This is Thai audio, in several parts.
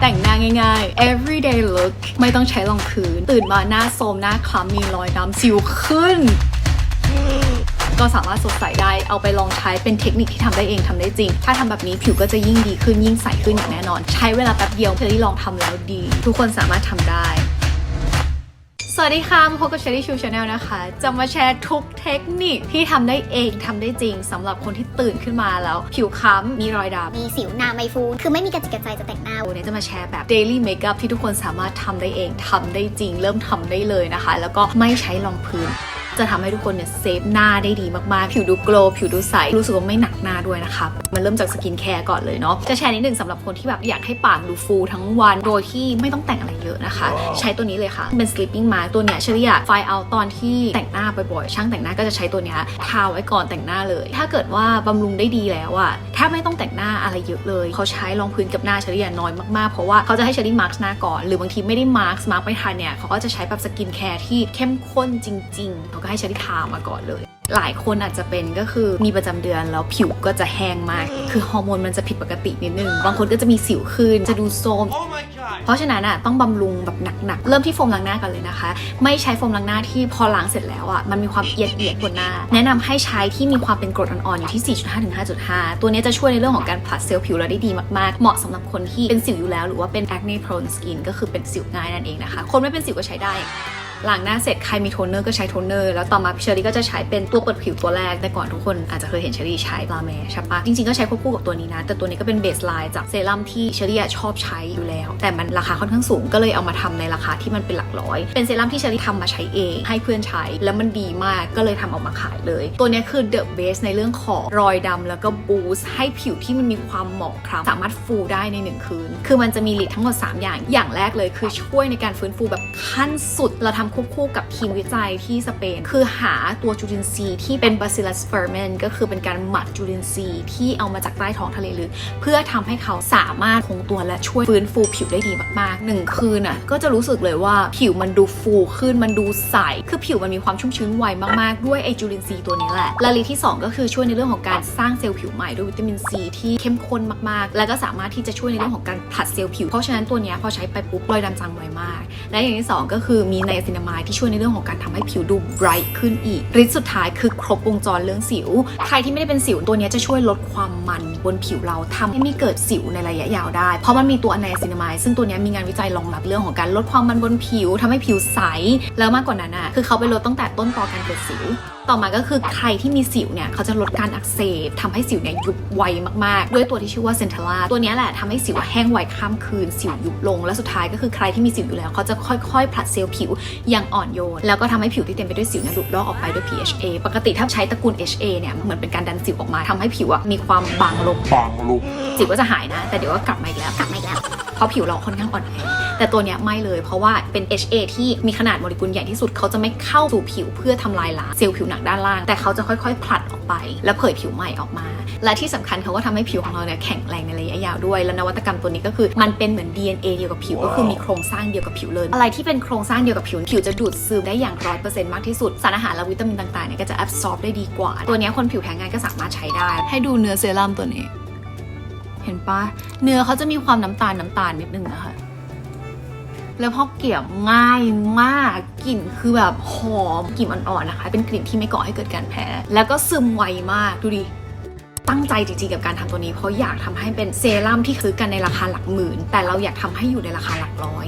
แต่งหน้าง่ายๆ everyday look ไม่ต้องใช้รองพื้น ตื่นมาหน้าโทรมหน้าคล้ำมีรอยดำสิวขึ้น ก็สามารถสดใสได้ เอาไปลองใช้เป็นเทคนิคที่ทำได้เองทำได้จริง ถ้าทำแบบนี้ผิวก็จะยิ่งดีขึ้นยิ่งใสขึ้นอย่างแน่นอน ใช้เวลาแป๊บเดียวเชอรี่ลองทำแล้วดี ทุกคนสามารถทำได้ สวัสดีค่ะมาพบกับเชอรี่ชูชาแนลนะคะ จะมาแชร์ทุกเทคนิคที่ทำได้เองทำได้จริงสำหรับคนที่ตื่นขึ้นมาแล้ว ผิวค้ำมีรอยดำมีสิวหนาไม่ฟู คือไม่มีกระจิกกระใจจะแต่งหน้าวันนี้จะมาแชร์แบบ daily makeup ที่ทุกคนสามารถทำได้เองทำได้จริง เริ่มทำได้เลยนะคะ แล้วก็ไม่ใช้รองพื้นจะทำให้ทุกคนเนี่ยเซฟหน้าได้ดีมากๆ ผิวดูโกลว์ผิวดูใส รู้สึกว่าไม่หนักหน้าด้วยนะคะ มันเริ่มจากสกินแคร์ก่อนเลยเนาะจะแชร์นิดนึงสำหรับคนที่แบบอยากให้ปากดูฟูทั้งวันโดยที่ไม่ต้องแต่งอะไรเยอะนะคะ ใช้ตัวนี้เลยค่ะ เป็น sleeping mask ตัวเนี้ยเชลี่อะไฟเอาตอนที่แต่งหน้าบ่อยๆช่างแต่งหน้าก็จะใช้ตัวเนี้ยทาไว้ก่อนแต่งหน้าเลย ถ้าเกิดว่าบำรุงได้ดีแล้วอะแทบไม่ต้องแต่งหน้าอะไรเยอะเลยเขาใช้รองพื้นกับหน้าเชลี่อะน้อยมากๆเพราะว่าเขาจะให้เชลี่มาร์กหน้าก่อนหรือบางทีไม่ได้มาร์กมาร์กไม่ทันเนี่ยเขาก็จะใช้แบบสกินแคร์ที่เข้มข้นจริงๆเขาก็ให้เชลี่ทามาก่อนเลย หลายคนอาจจะเป็นก็คือมีประจำเดือนแล้วผิวก็จะแห้งมาก คือฮอร์โมนมันจะผิดปกตินิดนึง บางคนก็จะมีสิวขึ้น จะดูโทรม Oh my god! เพราะฉะนั้นอะต้องบำรุงแบบหนักๆ เริ่มที่โฟมล้างหน้ากันเลยนะคะ ไม่ใช้โฟมล้างหน้าที่พอล้างเสร็จแล้วอะมันมีความเอียดเอียดบนหน้า แนะนำให้ใช้ที่มีความเป็นกรดอ่อนๆอยู่ที่ 4.5ถึง5.5 ตัวนี้จะช่วยในเรื่องของการผลัดเซลล์ผิวเราได้ดีมากๆ เหมาะสำหรับคนที่เป็นสิวอยู่แล้ว หรือว่าเป็น acne prone skin ก็คือเป็นสิวง่ายนั่นเองนะคะ คนไม่เป็นสิวก็ใช้ได้ ล้างหน้าเสร็จใครมีโทนเนอร์ก็ใช้โทนเนอร์แล้วต่อมาเชอรี่ก็จะใช้เป็นตัวเปิดผิวตัวแรกแต่ก่อนทุกคนอาจจะเคยเห็นเชอรี่ใช้ปลาแมใช่ปะจริงๆก็ใช้ควบคู่กับตัวนี้นะ แต่ตัวนี้ก็เป็นเบสไลน์จากเซรั่มที่เชอรี่ชอบใช้อยู่แล้ว แต่มันราคาค่อนข้างสูงก็เลยเอามาทำในราคาที่มันเป็นหลักร้อย เป็นเซรั่มที่เชอรี่ทำมาใช้เอง ให้เพื่อนใช้แล้วมันดีมากก็เลยทำออกมาขายเลย ตัวนี้คือเดอะเบสในเรื่องของรอยดำแล้วก็บูสต์ให้ผิวที่มันมีความหมองคล้ำสามารถฟูได้ในหนึ่งคืน คือมันจะมีลิดทั้งหมด 3 อย่าง อย่างแรกเลยคือช่วยในการฟื้นฟูแบบขั้นสุดเราทำควบคู่กับทีมวิจัยที่สเปน คือหาตัวจุลินทรีย์ที่เป็น Bacillus ferment ก็คือเป็นการหมักจุลินทรีย์ที่เอามาจากใต้ท้องทะเลลึกเพื่อทำให้เขาสามารถคงตัวและช่วยฟื้นฟูผิวได้ดีมากๆหนึ่งคืนน่ะก็จะรู้สึกเลยว่าผิวมันดูฟูขึ้นมันดูใส คือผิวมันมีความชุ่มชื้นไวมากๆ ด้วยไอจุลินทรีย์ตัวนี้แหละและลิที่ 2 ก็คือช่วยในเรื่องของการสร้างเซลล์ผิวใหม่ด้วยวิตามินซีที่เข้มข้นมากๆ แล้วก็สามารถที่จะช่วยในเรื่องของการผลัดเซลล์ผิว เพราะฉะนั้นตัวนี้พอใช้ไปปุ๊บรอยดำจางไวมาก และอย่างที่ 2 ก็คือมีไนซินามายที่ช่วยในเรื่องของการทำให้ผิวดูไบรท์ขึ้นอีกฤทธิ์สุดท้ายคือครบวงจรเรื่องสิว ใครที่ไม่ได้เป็นสิวตัวนี้จะช่วยลดความมันบนผิวเราทำให้ไม่เกิดสิวในระยะยาวได้ เพราะมันมีตัวไนซินามายซึ่งตัวนี้มีงานวิจัยรองรับเรื่องของการลดความมันบนผิวทำให้ผิวใส แล้วมากกว่านั้นอะคือเขาไปลดตั้งแต่ต้นตอการเกิดสิว ต่อมาก็คือใครที่มีสิวเนี่ยเขาจะลดการอักเสบทำให้สิวเนี่ยยุบไวมากๆ ด้วยตัวที่ชื่อว่าเซนเทลาตัวเนี้ยแหละทำให้สิวแห้งไวข้ามคืน สิวยุบลง และสุดท้ายก็คือใครที่มีสิวอยู่แล้วเขาจะค่อยๆผลัดเซลล์ผิวอย่างอ่อนโยน แล้วก็ทำให้ผิวที่เต็มไปด้วยสิวเนี่ยหลุดลอกออกไปด้วย PHA ปกติถ้าใช้ตระกูล HA เนี่ยเหมือนเป็นการดันสิวออกมาทำให้ผิวอะมีความบางลง Bang look. สิวก็จะหายนะ แต่เดี๋ยวก็กลับมาอีกแล้วกลับมาอีกแล้ว เพราะผิวเราค่อนข้างอ่อนแอแต่ตัวเนี้ยไม่เลย เพราะว่าเป็น HA ที่มีขนาดโมเลกุลใหญ่ที่สุดเขาจะไม่เข้าสู่ผิวเพื่อทำลายล้างเซลล์ผิวหนังด้านล่าง แต่เขาจะค่อยๆ ผลัดออกไป แล้วเผยผิวใหม่ออกมา และที่สำคัญเขาก็ทำให้ผิวของเราเนี่ยแข็งแรงในระยะยาวด้วย และนวัตกรรมตัวนี้ก็คือมันเป็นเหมือน DNA เดียวกับผิว ก็คือมีโครงสร้างเดียวกับผิวเลย อะไรที่เป็นโครงสร้างเดียวกับผิวผิวจะดูดซึมได้อย่างร้อยเปอร์เซ็นต์มากที่สุด สารอาหารและวิตามินต่างๆเนี่ยก็จะ absorb ได้ดีกว่า ตัวเนี้ยคนผิวแพ้ง่ายก็สามารถใช้ได้ ให้ดูเนื้อเซรั่มตัวนี้ เห็นปะเนื้อเขาจะมีความน้ำตาลน้ำตาลนิดนึงนะคะ แล้วพอเกี่ยง่ายมากกลิ่นคือแบบหอมกลิ่นอ่อนๆนะคะ เป็นกลิ่นที่ไม่ก่อให้เกิดการแพ้ แล้วก็ซึมไวมากดูดิตั้งใจจริงๆกับการทำตัวนี้ เพราะอยากทำให้เป็นเซรั่มที่ซื้อกันในราคาหลักหมื่น แต่เราอยากทำให้อยู่ในราคาหลักร้อย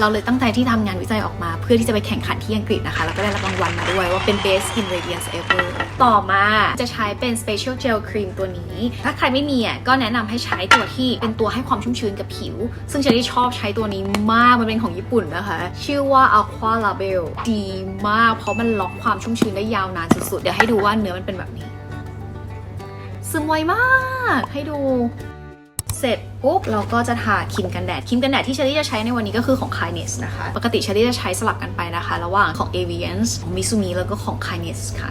เราเลยตั้งใจที่ทำงานวิจัยออกมา เพื่อที่จะไปแข่งขันที่อังกฤษนะคะ แล้วก็ได้รับรางวัลมาด้วยว่าเป็น best skin radiance ever ต่อมาจะใช้เป็น special gel cream ตัวนี้ ถ้าใครไม่มีอะก็แนะนำให้ใช้ตัวที่เป็นตัวให้ความชุ่มชื้นกับผิว ซึ่งเชอรี่ชอบใช้ตัวนี้มาก มันเป็นของญี่ปุ่นนะคะ ชื่อว่า aqua label ดีมาก เพราะมันล็อกความชุ่มชื้นได้ยาวนานสุดๆ เดี๋ยวให้ดูว่าเนื้อมันเป็นแบบนี้ ซึมไวมาก ให้ดู เสร็จปุ๊บเราก็จะทาครีมกันแดดครีมกันแดดที่เชอรี่จะใช้ในวันนี้ก็คือของ k i n e s นะคะ ปกติเชอรี่จะใช้สลับกันไปนะคะ ระหว่างของ Aviance ของ Mizumi แล้วก็ของ k i n e s ค่ะ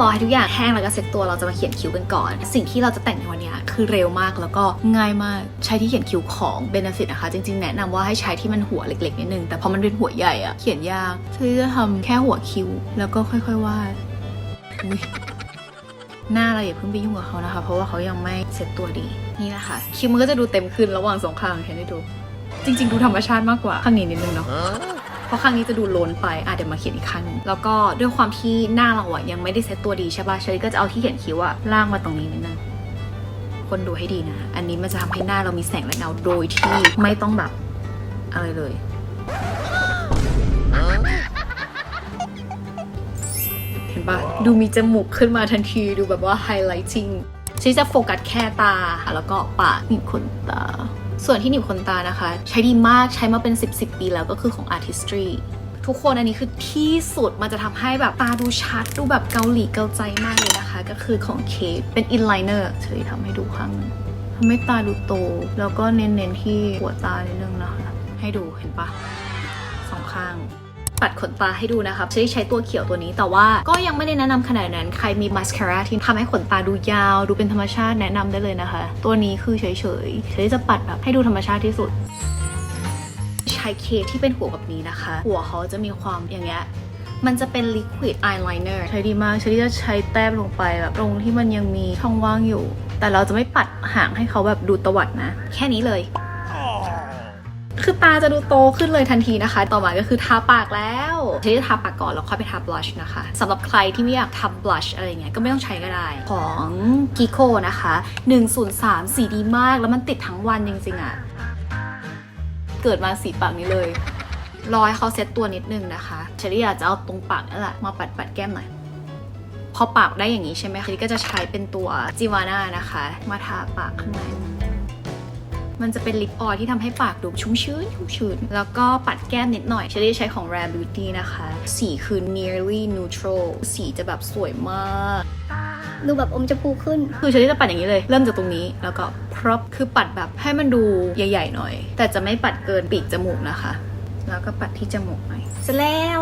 รอให้ทุกอย่างแห้งแล้วก็เซ็ตตัวเราจะมาเขียนคิ้วกันก่อน สิ่งที่เราจะแต่งในวันนี้คือเร็วมากแล้วก็ง่ายมากใช้ที่เขียนคิ้วของ Benefit นะคะ จริงๆ แนะนำว่าให้ใช้ที่มันหัวเล็กๆนิดนึง แต่พอมันเป็นหัวใหญ่อะเขียนยากเชอรี่จะทำแค่หัวคิ้วแล้วก็ค่อยๆวาด หน้าเราอย่าเพิ่งไปยุ่งกับเขานะคะ เพราะว่าเขายังไม่เซ็ตตัวดีนี่นะคะคิวมันก็จะดูเต็มขึ้นระหว่างสองข้างเห็นได้ดู จริง ๆ ดูธรรมชาติมากกว่าข้างนี้นิดนึงเนาะเพราะข้างนี้จะดูโล้นไปอะเดี๋ยวมาเขียนอีกข้างหนึงแล้วก็ด้วยความที่หน้าเราอะยังไม่ได้เซ็ตตัวดีใช่ป่ะเชอรี่ก็จะเอาที่เขียนคิ้วอะล่างมาตรงนี้นิดนึงคนดูให้ดีนะ อันนี้มันจะทำให้หน้าเรามีแสงและเงาโดยที่ไม่ต้องแบบอะไรเลย ปะดูมีจมูกขึ้นมาทันทีดูแบบว่าไฮไลท์ i n g ฉันจะโฟกัสแค่ตาแล้วก็ปากหนีบขนตา ส่วนที่หนีบขนตานะคะ ใช้ดีมากใช้มาเป็น 10 10 ปีแล้วก็คือของ Artistry ทุกคนอันนี้คือที่สุดมันจะทำให้แบบตาดูชัด ดูแบบเกาหลีเกาใจมากเลยนะคะ ก็คือของเคทเป็น inliner เฉยทำให้ดูข้างนึงทำให้ตาดูโต แล้วก็เน้นๆที่หัวตานิดนึงนะคะ ให้ดูเห็นปะสองข้าง ปัดขนตาให้ดูนะคะฉันได้ใช้ตัวเขียวตัวนี้ แต่ว่าก็ยังไม่ได้แนะนำขนาดนั้น ใครมีมาสคาร่าที่ทำให้ขนตาดูยาว ดูเป็นธรรมชาติแนะนำได้เลยนะคะ ตัวนี้คือเฉยๆเฉันจะปัดแบบให้ดูธรรมชาติที่สุด ใช้เคที่เป็นหัวแบบนี้นะคะ หัวเขาจะมีความอย่างเงี้ยมันจะเป็น liquid eyeliner ใช้ดีมากใช้จะใช้แต้มลงไปแบบตรงที่มันยังมีช่องว่างอยู่ แต่เราจะไม่ปัดหางให้เขาแบบดูตวัดนะ แค่นี้เลย คือตาจะดูโตขึ้นเลยทันทีนะคะ ต่อมาก็คือทาปากแล้วใช้จะทาปากก่อนแล้วค่อยไปทาบลัชนะคะสำหรับใครที่ไม่อยากทำบลัชอะไรเงี้ยก็ไม่ต้องใช้ก็ได้ของ g i k o นะคะ 103 สีดีมากแล้วมันติดทั้งวันจริงๆอะ่ะเกิดมาสีปากนี้เลยรอให้เขาเซ็ตตัวนิดนึงนะคะเชอรี่อยากจะเอาตรงปากนั่นแหละมาปัดปัดแก้มหน่อยพอปากได้อย่างนี้ใช่ไหมคะเชอรี่ก็จะใช้เป็นตัวจิวาน่านะคะ มาทาปากข้างใน มันจะเป็นลิปออยล์ที่ทำให้ปากดูชุ่มชื้นชุ่มชื้น แล้วก็ปัดแก้มนิดหน่อยเชอรี่ใช้ของ Rare Beauty นะคะ สีคือ nearly neutral สีจะแบบสวยมากดูแบบอมชมพูขึ้น คือเชอรี่จะปัดอย่างนี้เลย เริ่มจากตรงนี้ แล้วก็พรอพคือปัดแบบให้มันดูใหญ่ๆหน่อย แต่จะไม่ปัดเกินปีกจมูกนะคะ แล้วก็ปัดที่จมูกหน่อยเสร็จแล้ว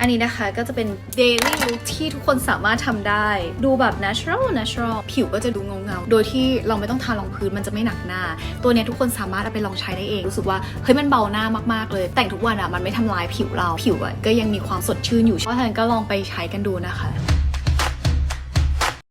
อันนี้นะคะก็จะเป็น daily look ที่ทุกคนสามารถทำได้ ดูแบบ natural natural ผิวก็จะดูเงาเงาโดยที่เราไม่ต้องทารองพื้นมันจะไม่หนักหน้า ตัวเนี้ยทุกคนสามารถเอาไปลองใช้ได้เองรู้สึกว่าเฮ้ยมันเบาหน้ามากๆเลย แต่งทุกวันอะมันไม่ทำลายผิวเราผิวอะก็ยังมีความสดชื่นอยู่เพราะฉะนั้นก็ลองไปใช้กันดูนะคะ